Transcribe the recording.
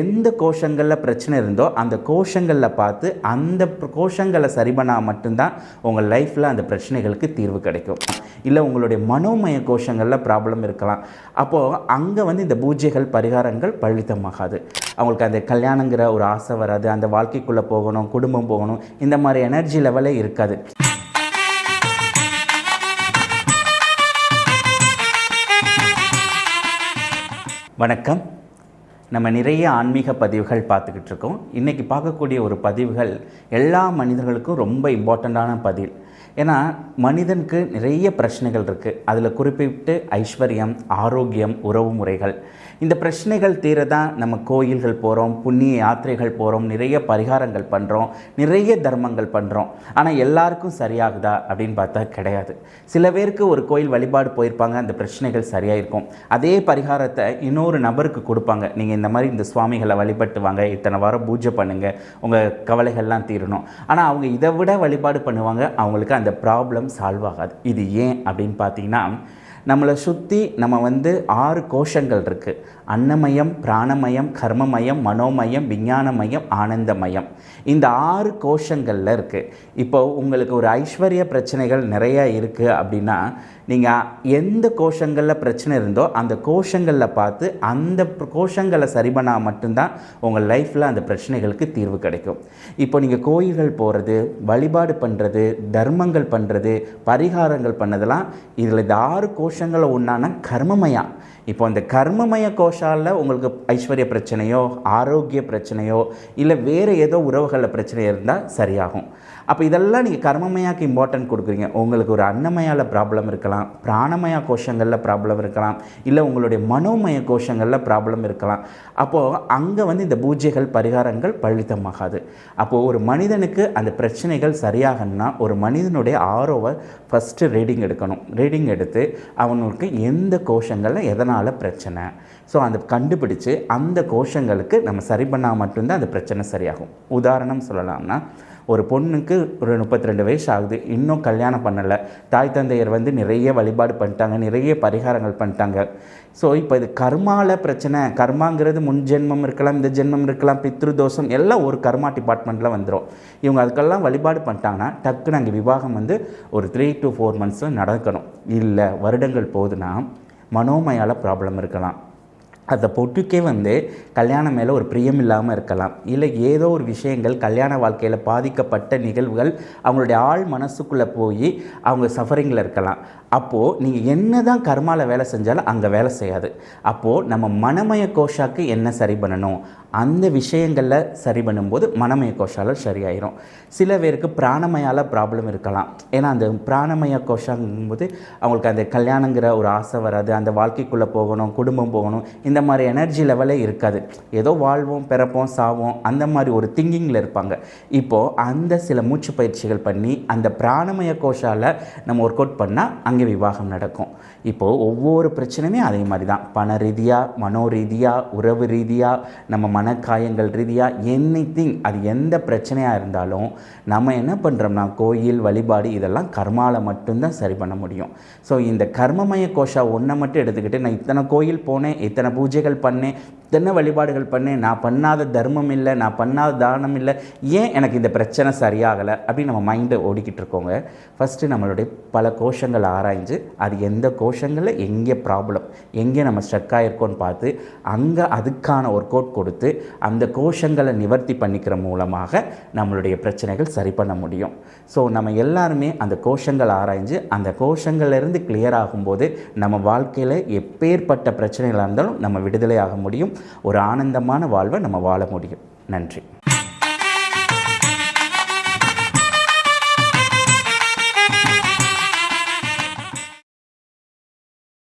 எந்த கோஷங்களில் பிரச்சனை இருந்தோ அந்த கோஷங்களில் பார்த்து அந்த கோஷங்களை சரி பண்ணால் மட்டும்தான் உங்கள் லைஃப்பில் அந்த பிரச்சனைகளுக்கு தீர்வு கிடைக்கும். இல்லை உங்களுடைய மனோமய கோஷங்களில் ப்ராப்ளம் இருக்கலாம். அப்போது அங்கே வந்து இந்த பூஜைகள் பரிகாரங்கள் பழித்தமாகாது அவங்களுக்கு அந்த கல்யாணங்கிற ஒரு ஆசை வராது. அந்த வாழ்க்கைக்குள்ளே போகணும் குடும்பம் போகணும் இந்த மாதிரி எனர்ஜி லெவலே இருக்காது. வணக்கம். நம்ம நிறைய ஆன்மீக பதிவுகள் பார்த்துக்கிட்டு இருக்கோம். இன்றைக்கி பார்க்கக்கூடிய ஒரு பதிவுகள் எல்லா மனிதர்களுக்கும் ரொம்ப இம்பார்ட்டண்ட்டான பதில். ஏன்னா மனிதனுக்கு நிறைய பிரச்சனைகள் இருக்குது அதில் குறிப்பிட்டு ஐஸ்வர்யம் ஆரோக்கியம் உறவு முறைகள். இந்த பிரச்சனைகள் தீர தான் நம்ம கோயில்கள் போகிறோம் புண்ணிய யாத்திரைகள் போகிறோம் நிறைய பரிகாரங்கள் பண்ணுறோம் நிறைய தர்மங்கள் பண்ணுறோம் ஆனால் எல்லாருக்கும் சரியாகுதா அப்படின்னு பார்த்தா கிடையாது. சில பேருக்கு ஒரு கோயில் வழிபாடு போயிருப்பாங்க அந்த பிரச்சனைகள் சரியாக இருக்கும் அதே பரிகாரத்தை இன்னொரு நபருக்கு கொடுப்பாங்க. நீங்கள் இந்த மாதிரி இந்த சுவாமிகளை வழிபட்டு வாங்க இத்தனை வாரம் பூஜை பண்ணுங்கள் உங்கள் கவலைகள்லாம் தீரணும். ஆனால் அவங்க இதை விட வழிபாடு பண்ணுவாங்க. அவங்களுக்கு அந்த ப்ராப்ளம் சால்வ் ஆகாது. இது ஏன் அப்படின்னு பார்த்தீங்கன்னா நம்மளை சுற்றி நம்ம வந்து ஆறு கோஷங்கள் இருக்குது அன்னமயம் பிராணமயம் கர்மமயம் மனோமயம் விஞ்ஞானமயம் ஆனந்தமயம். இந்த ஆறு கோஷங்களில் இருக்குது இப்போ உங்களுக்கு ஒரு ஐஸ்வர்ய பிரச்சனைகள் நிறையா இருக்குது அப்படின்னா நீங்கள் எந்த கோஷங்களில் பிரச்சனை இருந்தோ அந்த கோஷங்களில் பார்த்து அந்த கோஷங்களை சரி பண்ணால் மட்டும்தான் உங்கள் லைஃப்பில் அந்த பிரச்சனைகளுக்கு தீர்வு கிடைக்கும். இப்போ நீங்கள் கோயில்கள் போகிறது வழிபாடு பண்ணுறது தர்மங்கள் பண்ணுறது பரிகாரங்கள் பண்ணதெல்லாம் இதில் இந்த ஆறு கோஷங்களை ஒன்றான கர்மமயா இப்போ அந்த கர்மமய கோஷாலில் உங்களுக்கு ஐஸ்வர்ய பிரச்சனையோ ஆரோக்கிய பிரச்சனையோ இல்லை வேறு ஏதோ உறவுகளில் பிரச்சனை இருந்தால் சரியாகும். அப்போ இதெல்லாம் நீங்கள் கர்மமயாக்கு இம்பார்ட்டன்ட் கொடுக்குறீங்க. உங்களுக்கு ஒரு அன்னமயாவில் ப்ராப்ளம் இருக்கலாம் பிராணமய கோஷங்களில் ப்ராப்ளம் இருக்கலாம் இல்லை உங்களுடைய மனோமய கோஷங்களில் ப்ராப்ளம் இருக்கலாம். அப்போது அங்கே வந்து இந்த பூஜைகள் பரிகாரங்கள் பழித்தமாகாது அப்போது ஒரு மனிதனுக்கு அந்த பிரச்சனைகள் சரியாகணும்னா ஒரு மனிதனுடைய ஆரோவை ஃபஸ்ட்டு ரீடிங் எடுக்கணும். ரீடிங் எடுத்து அவனுக்கு எந்த கோஷங்களில் எதனால் பிரச்சனை. ஸோ அந்த கண்டுபிடிச்சு அந்த கோஷங்களுக்கு நம்ம சரி பண்ணால் மட்டும்தான் அந்த பிரச்சனை சரியாகும். உதாரணம் சொல்லலாம்னா ஒரு பொண்ணுக்கு ஒரு முப்பத்தி ரெண்டு வயசு ஆகுது இன்னும் கல்யாணம் பண்ணலை. தாய் தந்தையர் வந்து நிறைய வழிபாடு பண்ணிட்டாங்க நிறைய பரிகாரங்கள் பண்ணிட்டாங்க. ஸோ இப்போ இது கர்மாவில் பிரச்சனை. கர்மாங்கிறது முன் ஜென்மம் இருக்கலாம் இந்த ஜென்மம் இருக்கலாம் பித்ரு தோஷம் எல்லாம் ஒரு கர்மா டிபார்ட்மெண்ட்டில் வந்துடும் இவங்க அதுக்கெல்லாம் வழிபாடு பண்ணிட்டாங்கன்னா டக்குன்னு அங்கே விவாகம் வந்து ஒரு த்ரீ டு ஃபோர் மந்த்ஸில் நடக்கணும். இல்லை வருடங்கள் போகுதுன்னா மனோமயால ப்ராப்ளம் இருக்கலாம். அந்த பொட்டுக்கே வந்து கல்யாணம் மேலே ஒரு பிரியம் இல்லாமல் இருக்கலாம். இல்லை ஏதோ ஒரு விஷயங்கள் கல்யாண வாழ்க்கையில் பாதிக்கப்பட்ட நிகழ்வுகள் அவங்களுடைய ஆள் மனசுக்குள்ளே போய் அவங்க சஃபரிங்கில் இருக்கலாம். அப்போது நீங்கள் என்ன தான் கர்மாவில் வேலை செஞ்சாலும் அங்கே வேலை செய்யாது. அப்போது நம்ம மனமய கோஷாக்கு என்ன சரி பண்ணணும்? அந்த விஷயங்களில் சரி பண்ணும்போது மனமய கோஷால சரியாயிரும். சில பேருக்கு பிராணமயால ப்ராப்ளம் இருக்கலாம். ஏன்னா அந்த பிராணமய கோஷாங்கும்போது அவங்களுக்கு அந்த கல்யாணங்கிற ஒரு ஆசை வராது. அந்த வாழ்க்கைக்குள்ளே போகணும் குடும்பம் போகணும் இந்த மாதிரி எனர்ஜி லெவலே இருக்காது. ஏதோ வாழ்வோம் பிறப்போம் சாவோம் அந்த மாதிரி ஒரு திங்கிங்கில் இருப்பாங்க. இப்போது அந்த சில மூச்சு பயிற்சிகள் பண்ணி அந்த பிராணமய கோஷாவில் நம்ம ஒர்க் அவுட் பண்ணால் அங்கே விவாகம் நடக்கும். இப்போது ஒவ்வொரு பிரச்சனையுமே அதே மாதிரி தான். பண ரீதியாக மனோ ரீதியாக உறவு ரீதியாக நம்ம மனக்காயங்கள் ரீதியாக எனி அது எந்த பிரச்சனையாக இருந்தாலும் நம்ம என்ன பண்ணுறோம்னா கோயில் வழிபாடு இதெல்லாம் கர்மாவில் மட்டும்தான் சரி பண்ண முடியும். ஸோ இந்த கர்மமய கோஷா ஒன்றை மட்டும் எடுத்துக்கிட்டு நான் இத்தனை கோயில் போனேன் இத்தனை பூஜைகள் பண்ணேன் இத்தனை வழிபாடுகள் பண்ணேன். நான் பண்ணாத தர்மம் இல்லை நான் பண்ணாத தானம் இல்லை. ஏன் எனக்கு இந்த பிரச்சனை சரியாகலை அப்படின்னு நம்ம மைண்டை ஓடிக்கிட்டு இருக்கோங்க. ஃபஸ்ட்டு நம்மளுடைய பல கோஷங்களை ஆராய்ஞ்சு அது எந்த கோஷங்களில் எங்கே ப்ராப்ளம் எங்கே நம்ம ஸ்ட்ரக் ஆகிருக்கோன்னு பார்த்து அங்கே அதுக்கான ஒர்க் அவுட் கொடுத்து அந்த கோஷங்களை நிவர்த்தி பண்ணிக்கிற மூலமாக நம்மளுடைய பிரச்சனைகள் சரி பண்ண முடியும். ஸோ நம்ம எல்லாருமே அந்த கோஷங்கள் ஆராய்ஞ்சு அந்த கோஷங்கள்லேருந்து கிளியர் ஆகும்போது நம்ம வாழ்க்கையில் எப்பேற்பட்ட பிரச்சனைகளாக இருந்தாலும் நம்ம விடுதலை ஆக முடியும். ஒரு ஆனந்தமான வாழ்வை நம்ம வாழ முடியும். நன்றி.